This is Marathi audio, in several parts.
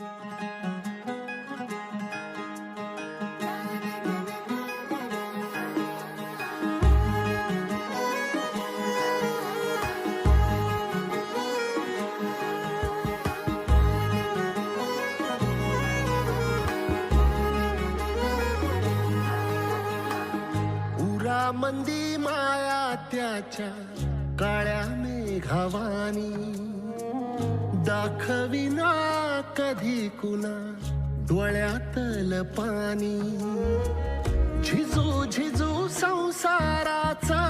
उरा मंदी माया त्याच्या काळ्या मेघावानी. दाखविना कधी कुणा डोळ्यातल पाणी? झिजू झिजू संसाराचा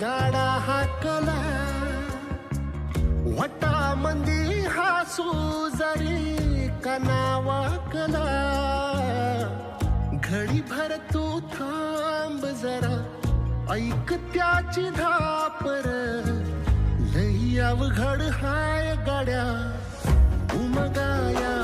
गाडा हाकला. वटामंदी हासू जरी कनावाकला घडी भर तू थांब जरा ऐक त्याची धापर. लई अवघड हाय गाड्या. umagaya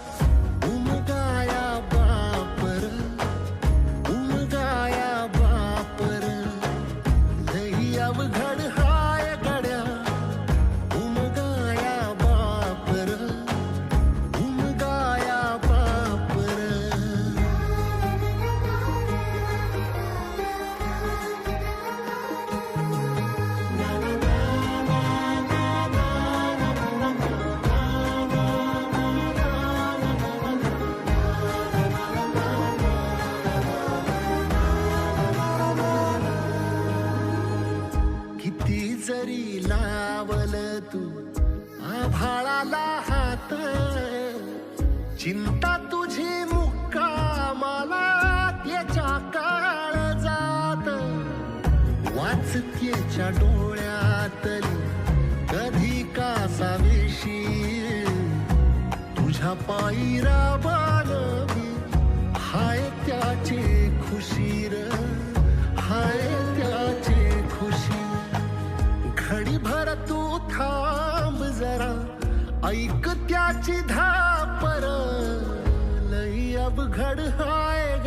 लावल तू आभाळाला हात. चिंता तुझी मुक्कामाला त्याच्या काळ जात. वाचतेच्या डोळ्यातली कधी का सावेशी तुझ्या पायी ऐक त्याची धापर लई अवघड हाय